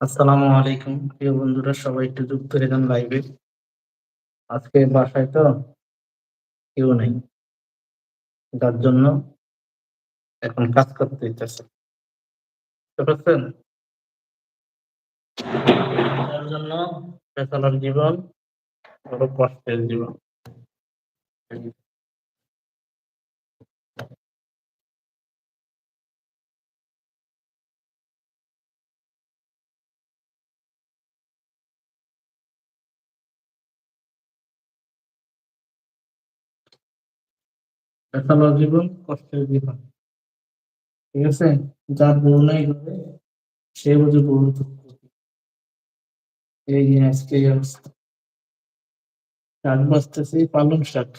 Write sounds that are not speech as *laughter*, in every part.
আসসালামু আলাইকুম, প্রিয় বন্ধুরা, সবাই একটু যুক্ত হয়ে লাইভে আজকে বাসায় তো কেউ নেই, যার জন্য এখন কাজ করতে ইচ্ছেছে বুঝতে তার জন্য বেচালার জীবন, বড় কষ্টের জীবন। বেচালার জীবন কষ্টের জীবন ঠিক আছে? যার বউ নাই সে বুঝে বউ দুঃখ এই আজকে এই অবস্থা। শাক বাঁচতেছি, পালং শাক।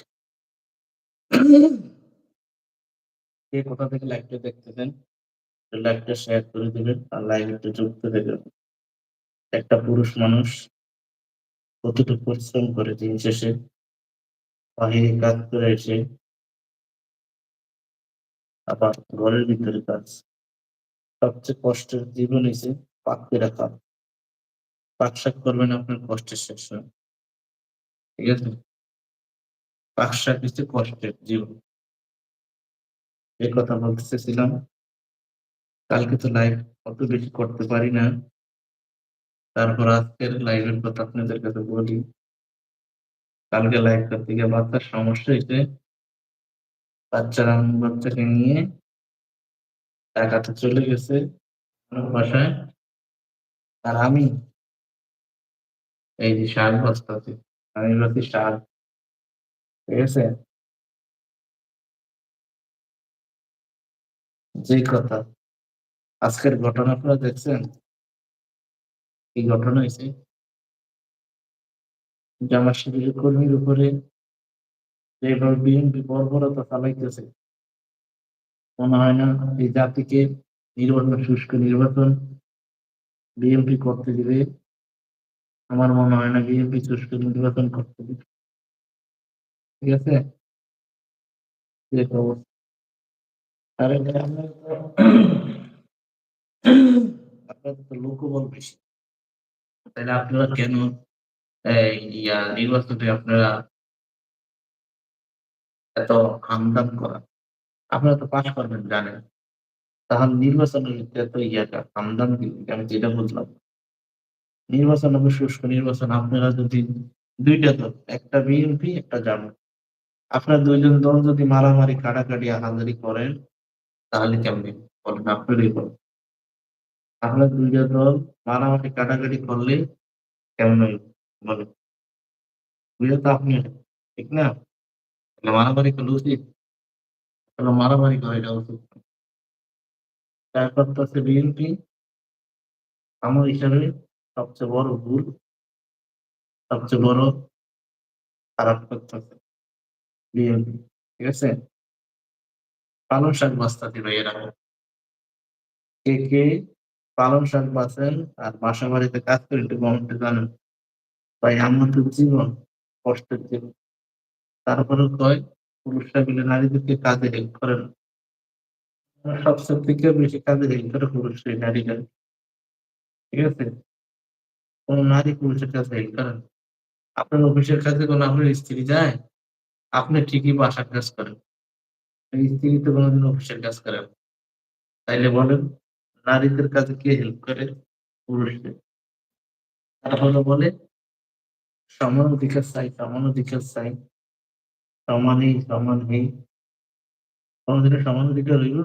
কে কোথা থেকে লাইভটা দেখতেছেন? লাইভটা শেয়ার করে দিবেন, আর লাইভটা যুক্ত দেবেন। একটা পুরুষ মানুষ কতটুকু পরিশ্রম করে দিন শেষে? বাহিরে কাজ করে এসে আবার ঘরের ভিতরে কাজ সবচেয়ে কষ্টের জীবন হয়েছে পাকতে রাখা। পাক শাক করবেন আপনার কষ্টের শেষ হয়। ঠিক আছে? পাক শাক হচ্ছে কষ্টের জীবন। এই কথা বলতে চেয়েছিলাম কালকে তো লাইভ অত বেশি করতে পারি না। তারপর আজকের লাইভের কথা আপনাদের কাছে বলি। কালকে লাইভ করতে গিয়ে বাচ্চার সমস্যা হয়েছে। বাচ্চারা বাচ্চাকে নিয়ে টাকাতে চলে গেছে বাসায় আর আমি এই যে শাক বস্তাতে আমি বলছি শাক, ঠিক আছে? যে কথা, আজকের ঘটনা দেখছেন? কি ঘটনা হয়েছে? জামা শিবিরের কর্মীর উপরে যেভাবে বিএনপি বর্বরতা চালাইতেছে। মনে হয় না এই জাতিকে নির্বাচন, শুষ্ক নির্বাচন বিএনপি করতে দিবে? আমার মনে হয় না বিএনপি শুষ্ক নির্বাচন করতে দিবে। ঠিক আছে? তো *clears throat* আপনারা কেন নির্বাচনে আপনারা এত আমদান করা। আপনারা তো পাশ করবেন, জানেন। তাহলে নির্বাচনের এত ইয়াটা আমদাম আমি যেটা বুঝলাম। নির্বাচন হবে শুষ্ক নির্বাচন। আপনারা যদি দুইটা দল, একটা বিএনপি একটা জামাত। আপনার দুইজন দল যদি মারামারি, কাটাকাটি আহাজারি করেন, তাহলে কেমনি বলেন আপনারই বলেন আপনার দুইটা দল মারামারি, কাটাকাটি করলে কেমন বলেন বুঝে তো আপনি? ঠিক না? মারামারি করলে উচিত? মারামারি করে এটা ভুল, সবচেয়ে বড় শাক ভাই এরা কে কে পালং শাক বাঁচেন আর বাসা বাড়িতে কাজ করে একটু কমেন্টে জানেন। ভাই, আমার জীবন কষ্টের জীবন। তারপরে কয়, পুরুষরা মিলে নারীদেরকে কাজে হেল্প করে না সবচেয়ে থেকে বেশি কাজে হেল্প করে পুরুষরাই, নারীরা। ঠিক আছে? কোন নারী পুরুষের কাছে হেল্প করেন আপনার অফিসের কাছে কোনো আপনার স্ত্রী যায়, আপনি ঠিকই বাসার কাজ করেন। স্ত্রী তো কোনোদিন অফিসের কাজ করেন তাইলে বলেন, নারীদের কাছে কে হেল্প করে? পুরুষদের। তারপরে বলে, সমান অধিকার চাই, সমান অধিকার চাই। সমানই সমান নেই। কোনোদিনও সমান অধিকার হইল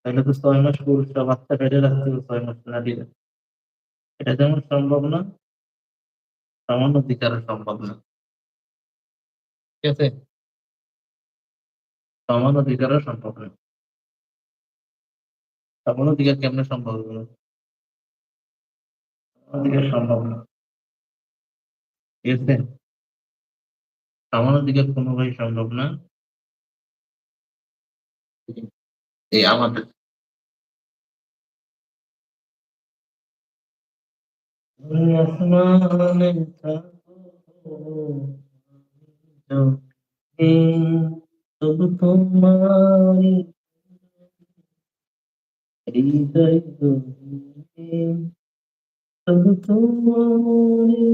তাহলে তো ছয় মাস পুরুষরা বাচ্চা পেটে রাখতে হবে ছয় মাস নারীরা এটা যেমন সম্ভব না সমান অধিকারও সম্ভব না। ঠিক আছে। সমান অধিকারও সম্ভব না। সমান অধিকার কেমন সম্ভব হবে? অধিকার সম্ভব না। ঠিক আছে? সমান অধিকার কোনোভাবেই সম্ভব না। এই আমাদের তবু তোমার তোমারে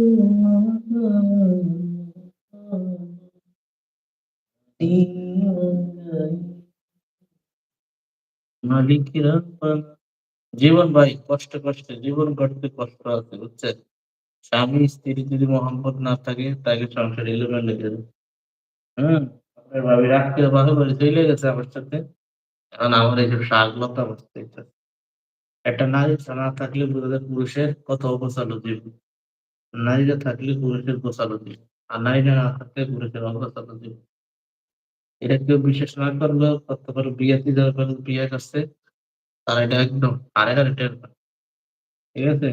জীবন ভাই, কষ্ট, কষ্টে, জীবন গড়তে কষ্ট আছে, বুঝছেন? স্বামী, স্ত্রী যদি মহব্বত না থাকে তাহলে সংসার এলোমেলো হয়ে যাবে। হুম? ভাবি করে ভালো করে চইলা গেছে আমার সাথে। এখন আমার এই যে রাগ লতা একটা নারী না থাকলে বোঝা পুরুষের কত অগোছালো জীবন। নারীরা থাকলে পুরুষের গোছালো জীবন। আর নারীরা না থাকলে পুরুষের অগোছালো জীবন। এটা কেউ বিশ্বাস না করলেও করতে পারো বিয়েতে যারা বিয়ে করছে তারা এটা একদম হাড়ে, হাড়ে টের ঠিক আছে?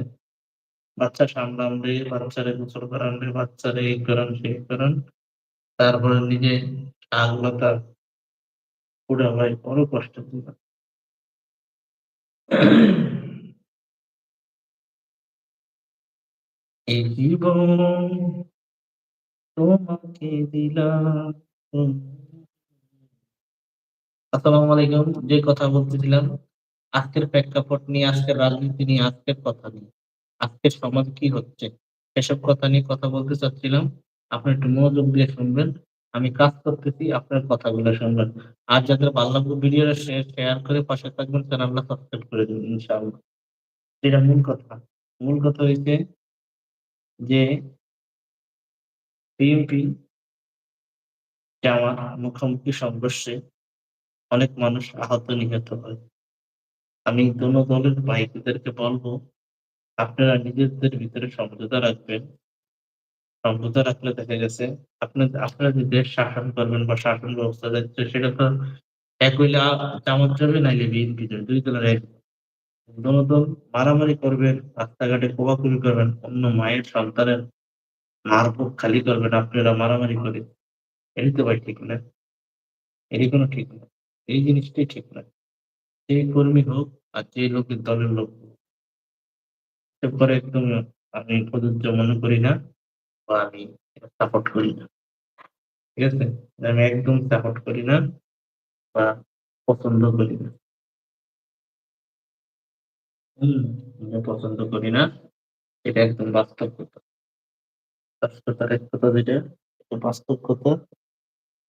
বাচ্চা সামলান-রে, বাচ্চারে গোসল করান-রে, বাচ্চারে এই করান, সেই করান। তারপরে নিজে শালীনতা পুরা ভাই বড় কষ্টের জীবন। এই জীবন তোমাকে দিলাম। আসসালামু আলাইকুম। যে কথা বলতেছিলাম, আজকের প্রেক্ষাপট নিয়ে, আজকের রাজনীতি নিয়ে, আজকের কথা নিয়ে। আজকের সমাজ কি হচ্ছে? এসব কথা নিয়ে কথা বলতে চাচ্ছিলাম। আপনি একটু মনোযোগ দিয়ে শুনবেন। আমি কাজ করতেছি, আপনার কথাগুলো শুনবেন। আর যাদের ভালো ভিডিওটা শেয়ার করে পাশে থাকবেন, চ্যানেলটা সাবস্ক্রাইব করে দিবেন ইনশাআল্লাহ। যেটা মূল কথা। মূল কথা হইছে যে বিএনপি জামাত মুখোমুখি সংঘর্ষে অনেক মানুষ আহত নিহত হয়। আমি দোনো দলের ভাইদেরকে বলব আপনারা নিজেদের ভিতরে সমঝোতা রাখবেন। সমঝোতা রাখলে দেখা গেছে আপনার আপনারা যে দেশ শাসন করবেন বা শাসন ব্যবস্থা যাচ্ছে সেটা তো এক হইলে জামাত যাবে নাইলে বিএনপি যাবে। ২ দলের এক। দোনো দল মারামারি করবেন, রাস্তাঘাটে কোপাকুপি করবেন, অন্য মায়ের সন্তানের মার বুক খালি করবেন আপনারা মারামারি করে। এটাই তো ভাই ঠিক না। এটি কোন ঠিক না। এই জিনিসটাই ঠিক নয় যে কর্মী হোক আর যে লোকের দলের লোক হোক। একদম আমি প্রযোজ্য মনে করি না বা আমি সাপোর্ট করি না। ঠিক আছে? আমি একদম সাপোর্ট করি না বা পছন্দ করি না। হুম, পছন্দ করি না। এটা একদম বাস্তব কথা। বাস্তবতার এক কথা যেটা, বাস্তব কথা।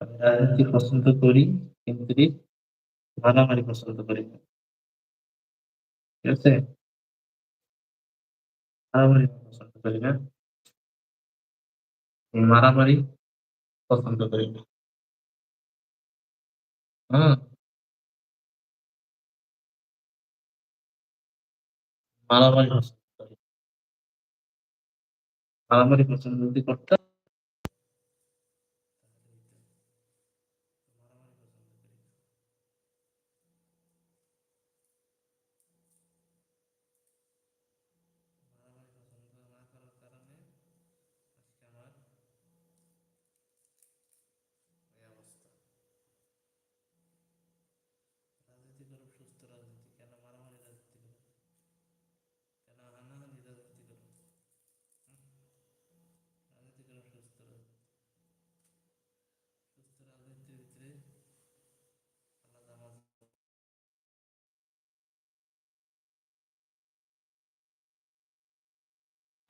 আমি রাজনীতি পছন্দ করি কিন্তু মারামারি পছন্দ করি। ঠিক আছে? মারামারি পছন্দ করি না। মারামারি পছন্দ করি না। মারামারি পছন্দ করি। মারামারি পছন্দ যদি করতাম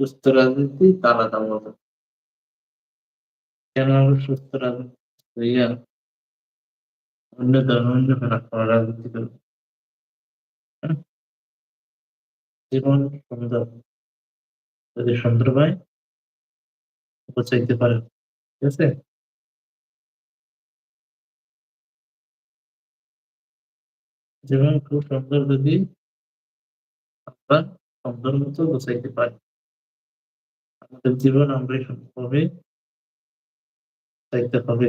সুস্থ রাজনীতি আলাদা মজা। কেন সুস্থ রাজনীতি হইয়া অন্য ধর্ম, অন্য রাজনীতি করব? হুম? জীবন সুন্দর। যদি সুন্দর হয় চাইতে পারেন। ঠিক আছে? জীবন খুব সুন্দর যদি আমরা সুন্দর মতো গোছাইতে পারি। আমাদের জীবন আমরাই সুন্দরভাবে চাইতে হবে।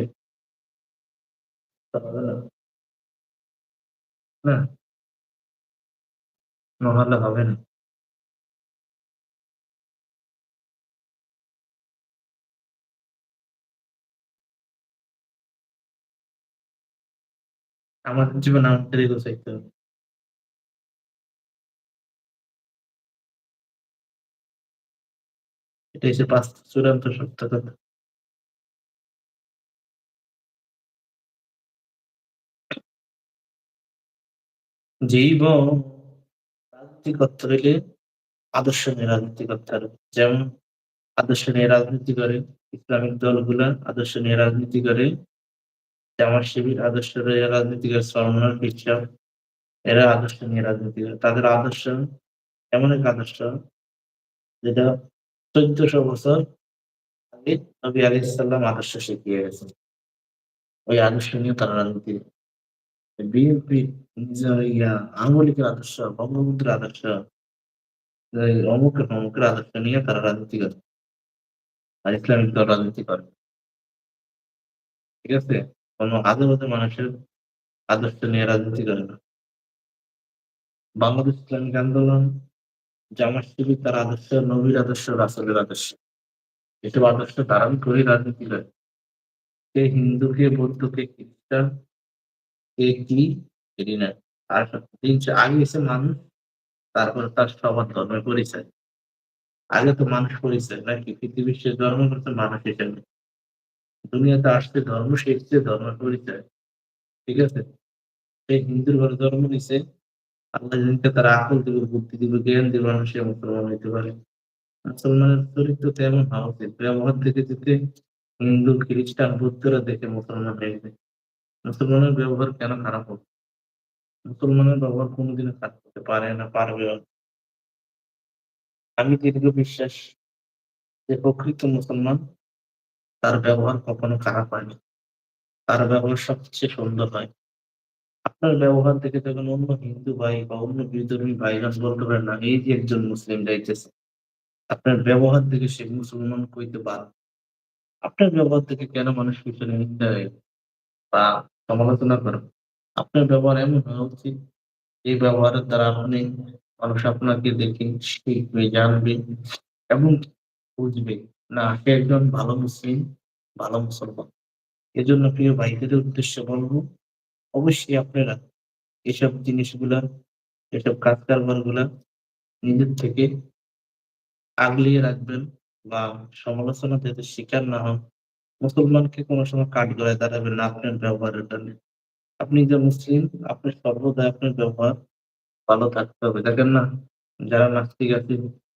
না? নাহলে হবে না। আমাদের জীবন আমাদেরই গোছাইতে হবে। এটা হচ্ছে বাস্তব চূড়ান্ত সত্য কথা। জীবন রাজনীতি করতে হইলে আদর্শ নিয়ে রাজনীতি করতে হবে। যেমন আদর্শ নিয়ে রাজনীতি করে ইসলামিক দলগুলা আদর্শ নিয়ে রাজনীতি করে। জামাত শিবির আদর্শ রাজনীতি করে চরমনার বিশ্বাস এরা আদর্শ নিয়ে রাজনীতি করে। তাদের আদর্শ এমন এক আদর্শ যেটা ১৪০০ বছর আগে নবী আলাইহিস সালাম আদর্শ শিখিয়ে গেছেন। ওই আদর্শ নিয়ে তারা রাজনীতি বিএনপি নিজের ইয়া আওয়ামী আদর্শ, বঙ্গবন্ধুর আদর্শ এই অমুকের আদর্শ নিয়ে তারা রাজনীতি করে। আর ইসলামিক দল রাজনীতি করে। ঠিক আছে? কোনো আজে-বাজে মানুষের আদর্শ নিয়ে রাজনীতি করে না। বাংলাদেশ ইসলামিক আন্দোলন, জামাত শিবির তার আদর্শ নবীর আদর্শ, রাসূলের আদর্শ। এসব আদর্শ ধারণ করেই রাজনীতি করে। কে হিন্দু, কে বৌদ্ধ, কে খ্রিস্টান, কে কি এটি না। আর দিন আগে এসে মানুষ তারপর তার সবার ধর্মের পরিচয়। আগে তো মানুষ পরিচয় নাকি পৃথিবীর শেষ ধর্ম করছে মানুষ হিসেবে। দুনিয়াতে আসছে ধর্ম শিখছে ধর্মের পরিচয়। ঠিক আছে? সে হিন্দুর ঘরে জন্ম নিছে। আল্লাহ যেদিনকে তার আকল দিবে, বুদ্ধি দিবে, জ্ঞান দিবে সে মুসলমান হইতে পারে। মুসলমানের চরিত্র তো এমন হওয়া উচিত। ব্যবহার দেখে যদি হিন্দু, খ্রিস্টান, বৌদ্ধরা দেখে মুসলমান হয়ে যায়। মুসলমানের ব্যবহার কেন খারাপ হবে? মুসলমানের ব্যবহার কোনদিনও খারাপ হতে পারে না, পারবে। আমি দীর্ঘ বিশ্বাস যে প্রকৃত মুসলমান তার ব্যবহার কখনো খারাপ হয় না। তার ব্যবহার সবচেয়ে সুন্দর হয়। আপনার ব্যবহার দেখে যখন অন্য হিন্দু ভাই বা অন্য বিধর্মী ভাইরা বলতে পারে না, এই যে একজন মুসলিম যাইতেছে। আপনার ব্যবহার দেখে সে মুসলমান কইতে বাধ্য। আপনার ব্যবহার থেকে কেন মানুষ পিছনে নিন্দা বা সমালোচনা করবে? আপনার ব্যবহার এমন হওয়া উচিত, এই ব্যবহারের দ্বারা আপনি মানুষ আপনাকে দেখে শিখবে, জানবে এবং বুঝবে না সে একজন ভালো মুসলিম, ভালো মুসলমান। এজন্য প্রিয় ভাইদের উদ্দেশ্যে বলব, অবশ্যই আপনারা এসব জিনিসগুলা, এসব কাজ কারবারগুলা নিজের থেকে আগলিয়ে রাখবেন বা সমালোচনা যাতে শিকার না হন। মুসলমানকে কোন সময় কাঠগড়ায় দাঁড়াবেন না আপনার ব্যবহারের কারণে। আপনি যে মুসলিম, আপনার সর্বদাই আপনার ব্যবহার ভালো থাকতে হবে। দেখেন না? যারা নাস্তিক আছে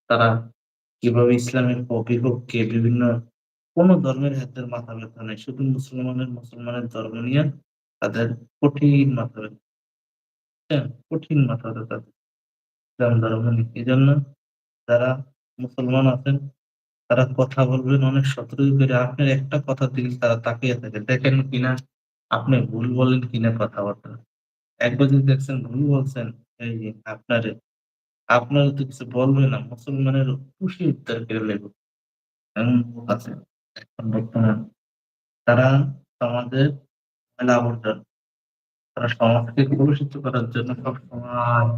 তারা কীভাবে ইসলামের বিপক্ষে বিভিন্ন কোন ধর্মের এদের মাথা ব্যাথা নাই। শুধু মুসলমানের মুসলমানের ধর্ম নিয়ে তাদের কঠিন মাথা ব্যাথা। কঠিন মাথা ব্যাথা তাদের। ইসলাম ধর্ম নিয়ে। জন্য যারা মুসলমান আছেন তারা কথা বলবেন অনেক সতর্ক করে। আপনার একটা কথা দিকে তারা তাকিয়ে থাকে। দেখেন কিনা আপনি ভুল বলেন কিনা কথাবার্তা। একবার যদি দেখছেন ভুল বলছেন, এই যে আপনারে, আপনারে তো কিছু বলবে না। মুসলমানের খুশি উদ্ধার করে লেবে। এমন আছে বর্তমান। তারা সমাজের ময়লা আবর্জনা। তারা সমাজকে কলুষিত করার জন্য সবসময়।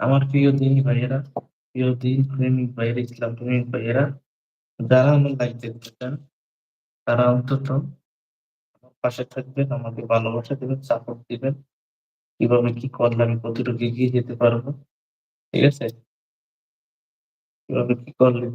আমার প্রিয় দিনী ভাইয়েরা, প্রিয় দিন প্রেমিক ভাইয়েরা, ইসলাম প্রেমিক ভাইয়েরা, যারা আমার লাইভ দেখতেছেন তারা অন্তত আমার পাশে থাকবেন, আমাকে ভালোবাসা দিবেন, সাপোর্ট দিবেন। কীভাবে কি করলে আমি কতটুকু এগিয়ে যেতে পারব। ঠিক আছে? কীভাবে কি করলে